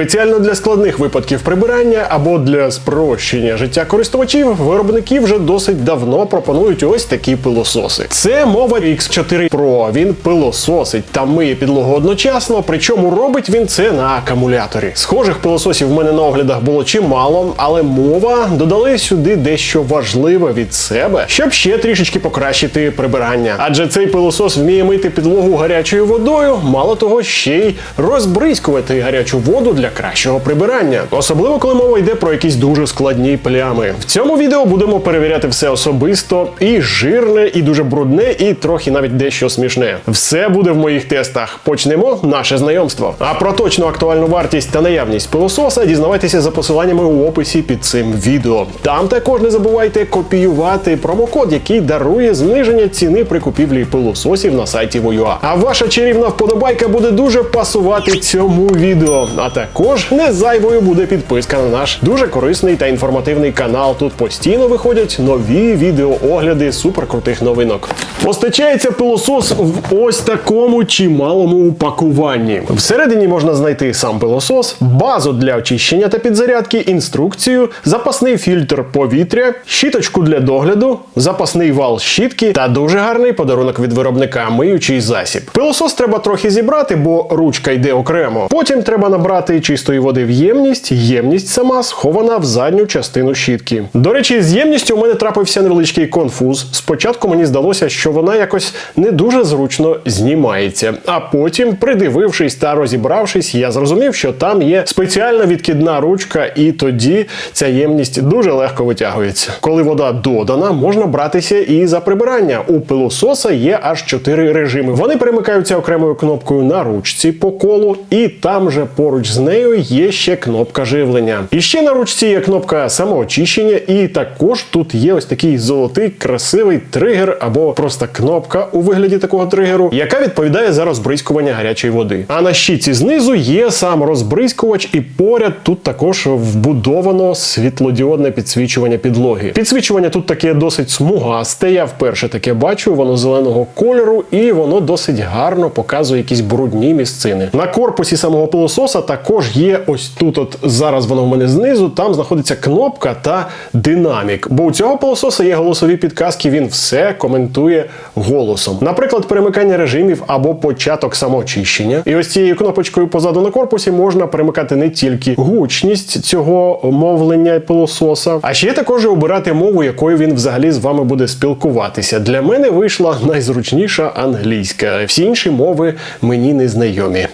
Спеціально для складних випадків прибирання або для спрощення життя користувачів виробники вже досить давно пропонують ось такі пилососи. Це мова X4 Pro. Він пилососить та миє підлогу одночасно, причому робить він це на акумуляторі. Схожих пилососів в мене на оглядах було чимало, але мова додали сюди дещо важливе від себе, щоб ще трішечки покращити прибирання. Адже цей пилосос вміє мити підлогу гарячою водою, мало того, ще й розбризкувати гарячу воду для кращого прибирання. Особливо коли мова йде про якісь дуже складні плями. В цьому відео будемо перевіряти все особисто, і жирне, і дуже брудне, і трохи навіть дещо смішне. Все буде в моїх тестах. Почнемо наше знайомство. А про точну актуальну вартість та наявність пилососа дізнавайтеся за посиланнями у описі під цим відео. Там також не забувайте копіювати промокод, який дарує зниження ціни при купівлі пилососів на сайті Voyua. А ваша чарівна вподобайка буде дуже пасувати цьому відео. А також не зайвою буде підписка на наш дуже корисний та інформативний канал. Тут постійно виходять нові відеоогляди суперкрутих новинок. Постачається пилосос в ось такому чималому упакуванні. Всередині можна знайти сам пилосос, базу для очищення та підзарядки, інструкцію, запасний фільтр повітря, щіточку для догляду, запасний вал щітки та дуже гарний подарунок від виробника миючий засіб. Пилосос треба трохи зібрати, бо ручка йде окремо. Потім треба набрати чистої води в ємність. Ємність сама схована в задню частину щітки. До речі, з ємністю у мене трапився невеличкий конфуз. Спочатку мені здалося, що вона якось не дуже зручно знімається. А потім, придивившись та розібравшись, я зрозумів, що там є спеціальна відкидна ручка, і тоді ця ємність дуже легко витягується. Коли вода додана, можна братися і за прибирання. У пилососа є аж чотири режими. Вони перемикаються окремою кнопкою на ручці по колу, і там же поруч з нею є ще кнопка живлення. І ще на ручці є кнопка самоочищення, і також тут є ось такий золотий красивий тригер або просто кнопка у вигляді такого тригеру, яка відповідає за розбризкування гарячої води. А на щіці знизу є сам розбризкувач, і поряд тут також вбудовано світлодіодне підсвічування підлоги. Підсвічування тут таке досить смугасте. Я вперше таке бачу, воно зеленого кольору, і воно досить гарно показує якісь брудні місцини. На корпусі самого пилососа також є ось тут. От зараз воно в мене знизу. Там знаходиться кнопка та динамік. Бо у цього пилососа є голосові підказки. Він все коментує голосом. Наприклад, перемикання режимів або початок самоочищення. І ось цією кнопочкою позаду на корпусі можна перемикати не тільки гучність цього мовлення пилососа, а ще також обирати мову, якою він взагалі з вами буде спілкуватися. Для мене вийшла найзручніша англійська. Всі інші мови мені не знайомі.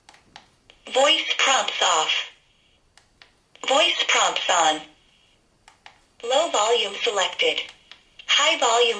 Voice prompts off. Voice prompts on. Low volume selected. High volume.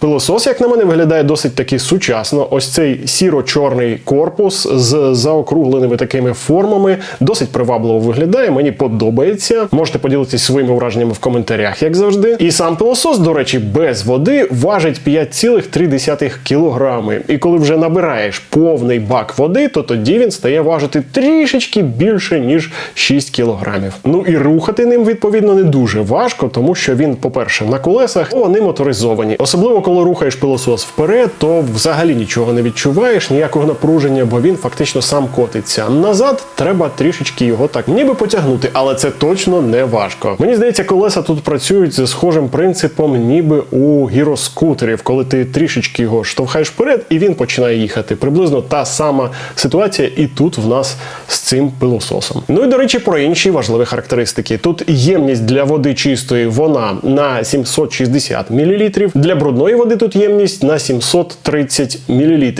Пилосос, як на мене, виглядає досить таки сучасно. Ось цей сіро-чорний корпус з заокругленими такими формами досить привабливо виглядає. Мені подобається. Можете поділитися своїми враженнями в коментарях, як завжди. І сам пилосос, до речі, без води важить 5,3 кілограми. І коли вже набираєш повний бак води, то тоді він стає важити трішечки більше ніж 6 кілограмів. Ну і рухати ним відповідно не дуже важко, тому що він, по-перше, на колесах, вони моторизовані. Особливо коли рухаєш пилосос вперед, то взагалі нічого не відчуваєш, ніякого напруження, бо він фактично сам котиться. Назад треба трішечки його так ніби потягнути, але це точно не важко. Мені здається, колеса тут працюють за схожим принципом, ніби у гіроскутерів, коли ти трішечки його штовхаєш вперед, і він починає їхати. Приблизно та сама ситуація і тут в нас з цим пилососом. Ну і до речі, про інші важливі характеристики. Тут ємність для води чистої, вона на 760 мл. Для брудної води тут ємність на 730 мл.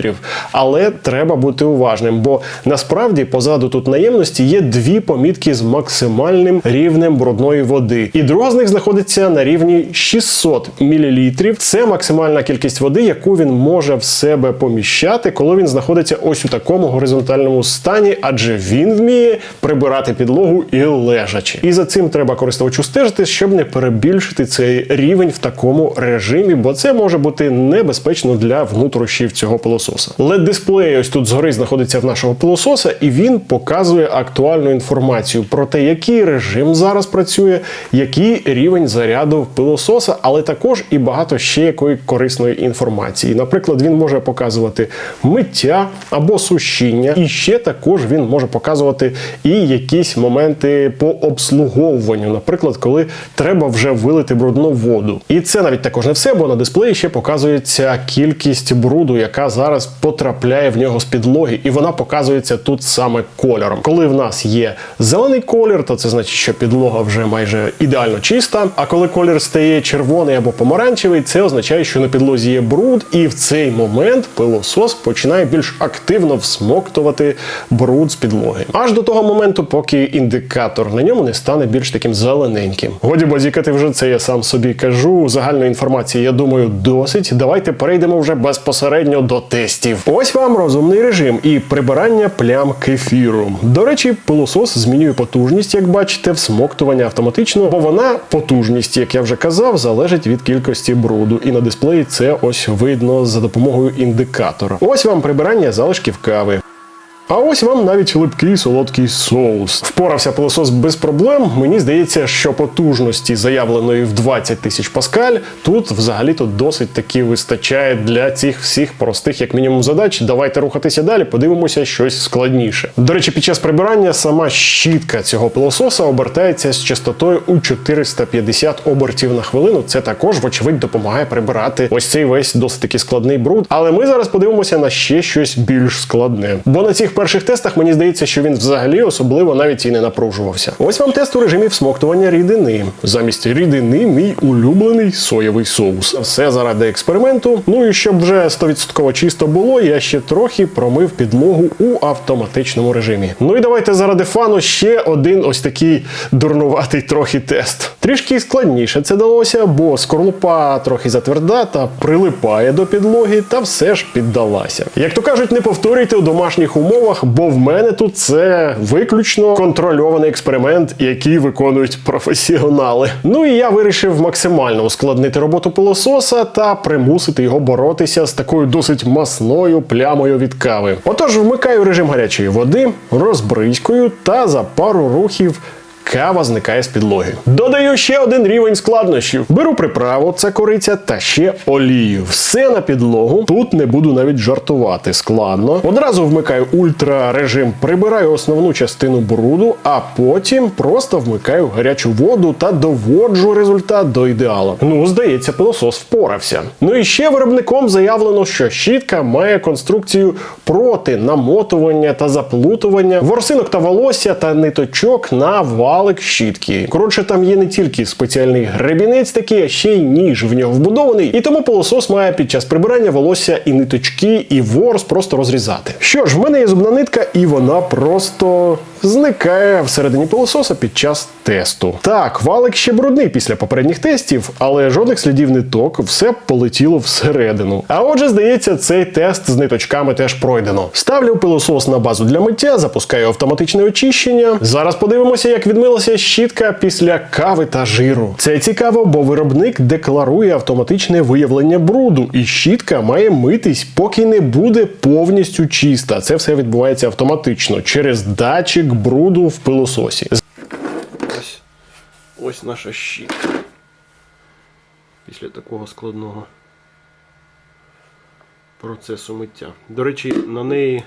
Але треба бути уважним, бо насправді позаду тут наємності є дві помітки з максимальним рівнем брудної води. І друга з них знаходиться на рівні 600 мл. Це максимальна кількість води, яку він може в себе поміщати, коли він знаходиться ось у такому горизонтальному стані, адже він вміє прибирати підлогу і лежачи. І за цим треба користувачу стежити, щоб не перебільшити цей рівень в такому такому режимі, бо це може бути небезпечно для внутрішнів цього пилососа. led дисплей ось тут згори знаходиться в нашого пилососа, і він показує актуальну інформацію про те, який режим зараз працює, який рівень заряду пилососа, але також і багато ще якої корисної інформації. Наприклад, він може показувати миття або сушіння, і ще також він може показувати і якісь моменти по обслуговуванню, наприклад, коли треба вже вилити брудну воду. І це навіть також не все, бо на дисплеї ще показується кількість бруду, яка зараз потрапляє в нього з підлоги, і вона показується тут саме кольором. Коли в нас є зелений колір, то це значить, що підлога вже майже ідеально чиста. А коли колір стає червоний або помаранчевий, це означає, що на підлозі є бруд, і в цей момент пилосос починає більш активно всмоктувати бруд з підлоги. Аж до того моменту, поки індикатор на ньому не стане більш таким зелененьким. Годі базікати вже це я сам собі кажу. Загальної інформації, я думаю, досить. Давайте перейдемо вже безпосередньо до тестів. Ось вам розумний режим і прибирання плям кефіру. До речі, пилосос змінює потужність, як бачите, всмоктування автоматично, бо вона потужність, як я вже казав, залежить від кількості бруду. І на дисплеї це ось видно за допомогою індикатора. Ось вам прибирання залишків кави. А ось вам навіть липкий солодкий соус. Впорався пилосос без проблем. Мені здається, що потужності, заявленої в 20 тисяч паскаль, тут взагалі-то досить таки вистачає для цих всіх простих, як мінімум, задач. Давайте рухатися далі, подивимося щось складніше. До речі, під час прибирання сама щітка цього пилососа обертається з частотою у 450 обертів на хвилину. Це також, вочевидь, допомагає прибирати ось цей весь досить таки складний бруд. Але ми зараз подивимося на ще щось більш складне. Бо на цих перших тестах мені здається, що він взагалі особливо навіть і не напружувався. Ось вам тест у режимі всмоктування рідини. Замість рідини мій улюблений соєвий соус. Все заради експерименту. Ну і щоб вже 100% чисто було, я ще трохи промив підлогу у автоматичному режимі. Ну і давайте заради фану ще один ось такий дурнуватий трохи тест. Трішки складніше це далося, бо скорлупа трохи затверда та прилипає до підлоги, та все ж піддалася. Як то кажуть, не повторюйте у домашніх умовах, бо в мене тут це виключно контрольований експеримент, який виконують професіонали. Ну і я вирішив максимально ускладнити роботу пилососа та примусити його боротися з такою досить масною плямою від кави. Отож, вмикаю режим гарячої води, розбризькою та за пару рухів. Кава зникає з підлоги. Додаю ще один рівень складнощів. Беру приправу, це кориця, та ще олію. Все на підлогу. Тут не буду навіть жартувати. Складно. Одразу вмикаю ультра режим, прибираю основну частину бруду, а потім просто вмикаю гарячу воду та доводжу результат до ідеала. Ну, здається, пилосос впорався. Ну і ще виробником заявлено, що щітка має конструкцію проти намотування та заплутування ворсинок та волосся та ниточок на валик щітки. Коротше, там є не тільки спеціальний гребінець такий, а ще й ніж в нього вбудований. І тому пилосос має під час прибирання волосся і ниточки, і ворс просто розрізати. Що ж, в мене є зубна нитка, і вона просто зникає всередині пилососа під час тесту. Так, валик ще брудний після попередніх тестів, але жодних слідів ниток, все полетіло всередину. А отже, здається, цей тест з ниточками теж пройдено. Ставлю пилосос на базу для миття, запускаю автоматичне очищення. Зараз подивимося, як відмилася щітка після кави та жиру. Це цікаво, бо виробник декларує автоматичне виявлення бруду, і щітка має митись, поки не буде повністю чиста. Це все відбувається автоматично через датчик бруду в пилососі. Ось, ось наша щітка. Після такого складного процесу миття. До речі, на неї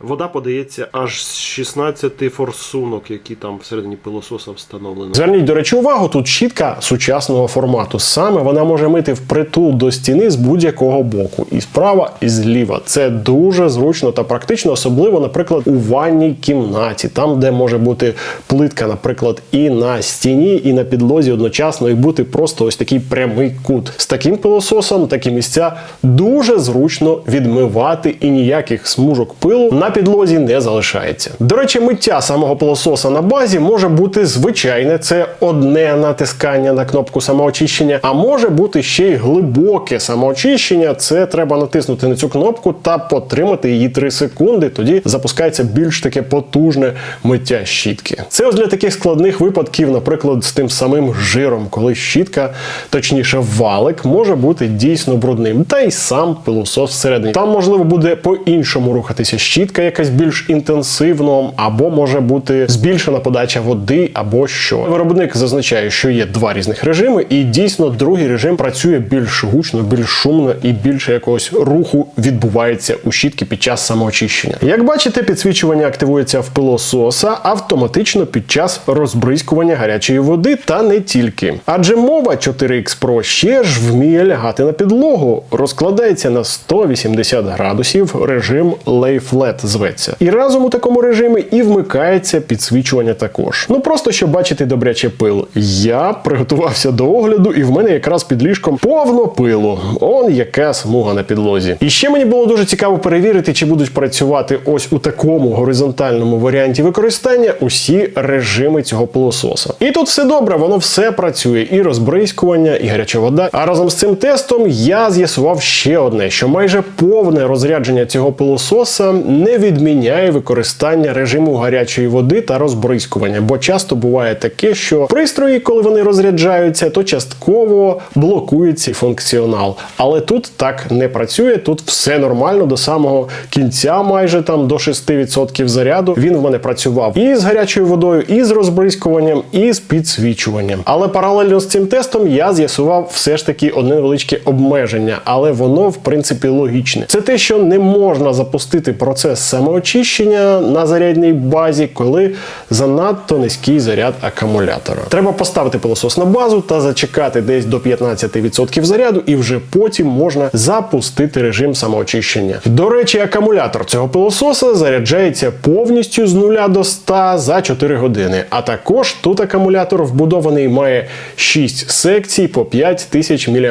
вода подається аж з 16 форсунок, які там всередині пилососа встановлено. Зверніть, до речі, увагу, тут щітка сучасного формату. Саме вона може мити впритул до стіни з будь-якого боку, і справа, і зліва. Це дуже зручно та практично, особливо, наприклад, у ванній кімнаті, там, де може бути плитка, наприклад, і на стіні, і на підлозі одночасно, і бути просто ось такий прямий кут. З таким пилососом такі місця дуже зручно відмивати і ніяких смужок пилу на підлозі не залишається. До речі, миття самого пилососа на базі може бути звичайне, це одне натискання на кнопку самоочищення, а може бути ще й глибоке самоочищення. Це треба натиснути на цю кнопку та потримати її 3 секунди. Тоді запускається більш таке потужне миття щітки. Це ось для таких складних випадків, наприклад, з тим самим жиром, коли щітка, точніше, валик, може бути дійсно брудним, та й сам пилосос всередині. Там можливо буде по-іншому рухатися щітка, якась більш інтенсивно, або може бути збільшена подача води, або що. Виробник зазначає, що є два різних режими, і дійсно другий режим працює більш гучно, більш шумно і більше якогось руху відбувається у щітки під час самоочищення. Як бачите, підсвічування активується в пилососа автоматично під час розбризкування гарячої води, та не тільки. Адже мова 4X Pro ще ж вміє лягати на підлогу, розкладається на 180 градусів, режим Lay Flat зветься. І разом у такому режимі і вмикається підсвічування також. Ну просто щоб бачити добряче пил. Я приготувався до огляду, і в мене якраз під ліжком повно пилу. Он яка смуга на підлозі. І ще мені було дуже цікаво перевірити, чи будуть працювати ось у такому горизонтальному варіанті використання усі режими цього пилососа. І тут все добре, воно все працює, і розбризкування, і гаряча вода. А разом з цим тестом я з'ясував ще одне: що майже повне розрядження цього пилососа не відміняє використання режиму гарячої води та розбризкування, бо часто буває таке, що пристрої, коли вони розряджаються, то частково блокується функціонал. Але тут так не працює. Тут все нормально до самого кінця, майже там до 6% заряду. Він в мене працював і з гарячою водою, і з розбризкуванням, і з підсвічуванням. Але паралельно з цим тестом я з'ясував все ж таки одне невеличке обмеження, але воно в принципі логічне. Це те, що не можна запустити процес самоочищення на зарядній базі, коли занадто низький заряд акумулятора. Треба поставити пилосос на базу та зачекати десь до 15% заряду, і вже потім можна запустити режим самоочищення. До речі, акумулятор цього пилососа заряджається повністю з 0 до 100 за 4 години. А також тут акумулятор вбудований має 6 секцій по 5000 мАч.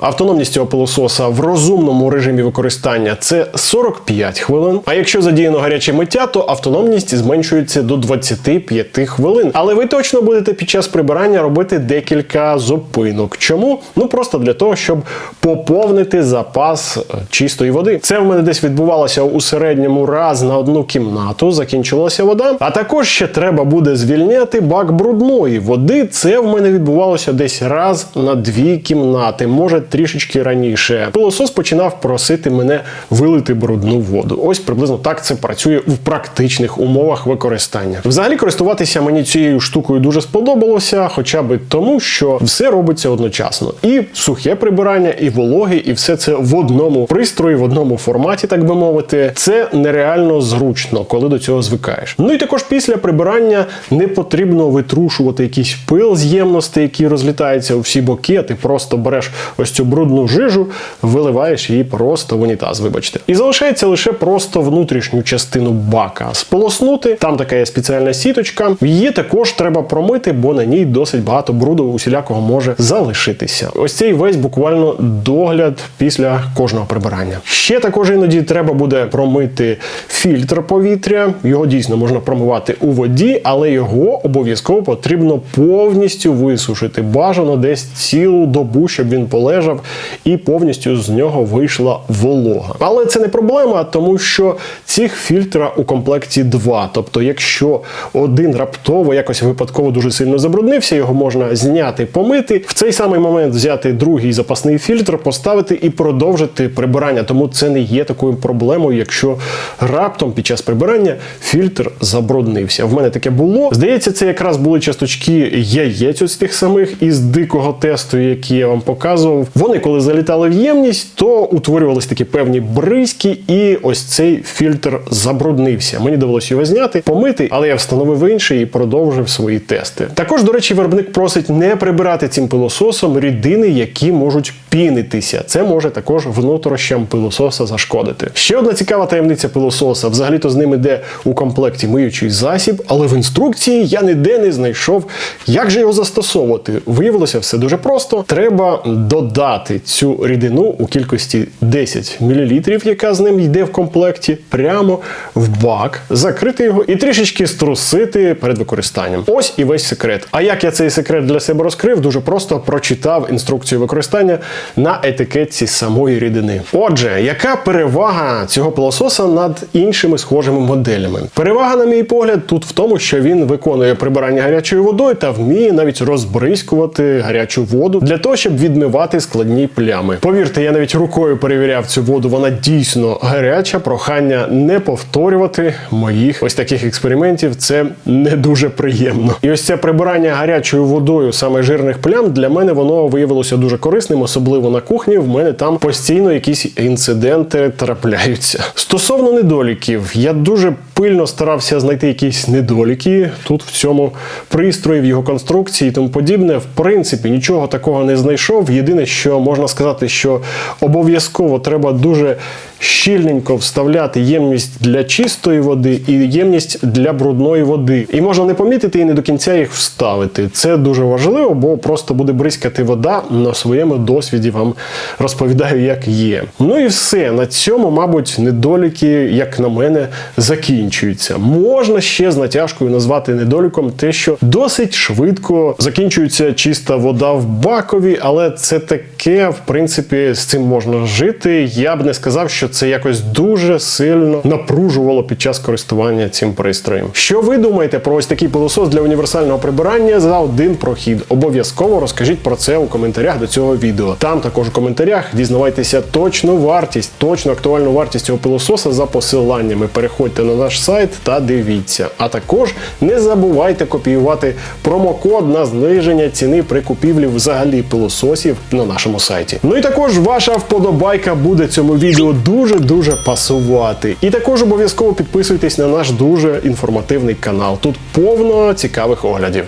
Автономність цього пилососа в розумному режимі використання це 45 хвилин. А якщо задіяно гаряче миття, то автономність зменшується до 25 хвилин. Але ви точно будете під час прибирання робити декілька зупинок. Чому? Ну просто для того, щоб поповнити запас е, чистої води. Це в мене десь відбувалося у середньому раз на одну кімнату. Закінчилася вода. А також ще треба буде звільняти бак брудної води. Це в мене відбувалося десь раз на дві кімнати, може трішечки раніше. Пилосос починав просити мене вилити брудну воду. Ось приблизно так це працює в практичних умовах використання. Взагалі користуватися мені цією штукою дуже сподобалося, хоча би тому, що все робиться одночасно. І сухе прибирання, і вологе, і все це в одному пристрої, в одному форматі, так би мовити. Це нереально зручно, коли до цього звикаєш. Ну і також після прибирання не потрібно витрушувати якийсь пил з ємностей, які розлітаються у всі боки. а Ти просто береш ось цю брудну жижу, виливаєш її просто в унітаз, вибачте. І залишається лише просто внутрішню частину бака сполоснути. Там така є спеціальна сіточка. Її також треба промити, бо на ній досить багато бруду усілякого може залишитися. Ось цей весь буквально догляд після кожного прибирання. Ще також іноді треба буде промити фільтр повітря. Його дійсно можна промивати у воді, але його обов'язково потрібно повністю висушити. Бажано десь цілу добу, щоб він полежав і повністю з нього вийшла волога. Але це не проблема, тому що цих фільтра у комплекті два. Тобто, якщо один раптово якось випадково дуже сильно забруднився, його можна зняти, помити. В цей самий момент взяти другий запасний фільтр, поставити і продовжити прибирання. Тому це не є такою проблемою, якщо раптом під час прибирання фільтр забруднився. В мене таке було. Здається, це якраз були часточки яєць ось тих самих із дикого тесту, які я вам показував. Вони, коли залітали в ємність, то утворювалися такі певні бризки, і ось цей фільтр забруднився. Мені довелося його зняти, помити, але я встановив інший і продовжив свої тести. Також, до речі, виробник просить не прибирати цим пилососом рідини, які можуть пінитися. Це може також внутрішням пилососа зашкодити. Ще одна цікава таємниця пилососа. Взагалі-то з ним іде у комплекті миючий засіб, але в інструкції я ніде не знайшов, як же його застосовувати. Виявилося все дуже просто. Треба додати цю рідину у кількості 10 мл, яка з ним йде в комплекті, прямо в бак, закрити його і трішечки струсити перед використанням. Ось і весь секрет. А як я цей секрет для себе розкрив, дуже просто прочитав інструкцію використання на етикетці самої рідини. Отже, яка перевага цього пилососа над іншими схожими моделями? Перевага, на мій погляд, тут в тому, що він виконує прибирання гарячою водою та вміє навіть розбризкувати гарячу воду для того, щоб відмивати складні плями. Повірте, я навіть рукою перевіряв цю воду, вона дійсно гаряча. Прохання не повторювати моїх ось таких експериментів. Це не дуже приємно. І ось це прибирання гарячою водою саме жирних плям для мене воно виявилося дуже корисним, особливо на кухні. В мене там постійно якісь інциденти трапляються. Стосовно недоліків, я дуже пильно старався знайти якісь недоліки тут в цьому пристрої, в його конструкції і тому подібне. В принципі, нічого такого не знайшов. Єдине, що можна сказати, що обов'язково треба дуже щільненько вставляти ємність для чистої води і ємність для брудної води. І можна не помітити і не до кінця їх вставити. Це дуже важливо, бо просто буде бризкати вода. На своєму досвіді вам розповідаю, як є. Ну і все. На цьому, мабуть, недоліки, як на мене, закінчуються. Можна ще з натяжкою назвати недоліком те, що досить швидко закінчується чиста вода в бакові, але це таке, в принципі, з цим можна жити. Я б не сказав, що це якось дуже сильно напружувало під час користування цим пристроєм. Що ви думаєте про ось такий пилосос для універсального прибирання за один прохід? Обов'язково розкажіть про це у коментарях до цього відео. Там також у коментарях дізнавайтеся точну вартість, точну актуальну вартість цього пилососа за посиланнями. Переходьте на наш сайт та дивіться. А також не забувайте копіювати промокод на зниження ціни при купівлі взагалі пилососів на нашому сайті. Ну і також ваша вподобайка буде цьому відео дуже дуже пасувати. І також обов'язково підписуйтесь на наш дуже інформативний канал. Тут повно цікавих оглядів.